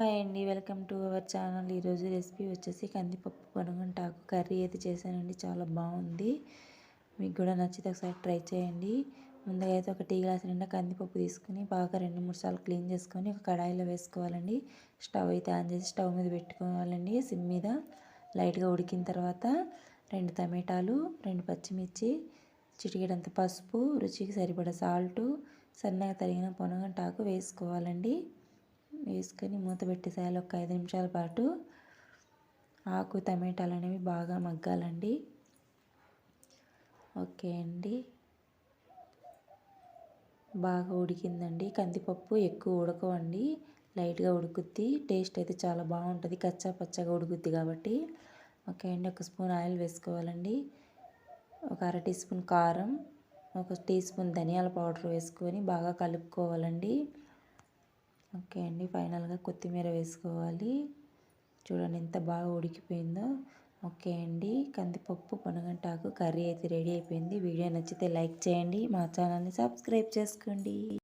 Hi అండి. Welcome to our channel. ఈరోజు recipe వచ్చేసి కందిపప్పు పనుగంటాకు కర్రీ అయితే చేశానండి. చాలా బాగుంది. మీకు కూడా నచ్చితే ఒకసారి ట్రై చేయండి. ముందుగా అయితే ఒక టీ గ్లాస్ నిండా కందిపప్పు తీసుకుని బాగా రెండు మూడు సార్లు క్లీన్ చేసుకొని ఒక కడాయిలో వేసుకోవాలండి. స్టవ్ అయితే ఆన్ చేసి స్టవ్ మీద పెట్టుకోవాలండి. సిమ్ మీద లైట్గా ఉడికిన తర్వాత రెండు టమాటాలు రెండు పచ్చిమిర్చి చిటికెడంత పసుపు రుచికి సరిపడ సాల్టు సన్నగా తరిగిన పొనగంటాకు వేసుకోవాలండి. వేసుకొని మూత పెట్టేసేయాలి. ఒక ఐదు నిమిషాల పాటు ఆకు టమాటాలు అనేవి బాగా మగ్గాలండి. ఓకే అండి. బాగా ఉడికిందండి. కందిపప్పు ఎక్కువ ఉడకవండి. లైట్గా ఉడుకుద్ది. టేస్ట్ అయితే చాలా బాగుంటుంది. కచ్చా పచ్చగా ఉడుకుద్ది కాబట్టి. ఓకే అండి. ఒక స్పూన్ ఆయిల్ వేసుకోవాలండి. ఒక అర టీ స్పూన్ కారం ఒక టీ స్పూన్ ధనియాల పౌడర్ వేసుకొని బాగా కలుపుకోవాలండి. ఓకే అండి ఫైనల్గా కొత్తిమీర వేసుకోవాలి. చూడండి ఎంత బాగా ఉడికిపోయిందో. ఓకే అండి కందిపప్పు పొనగంటాకు కర్రీ అయితే రెడీ అయిపోయింది. వీడియో నచ్చితే లైక్ చేయండి మా ఛానల్ని సబ్స్క్రైబ్ చేసుకోండి.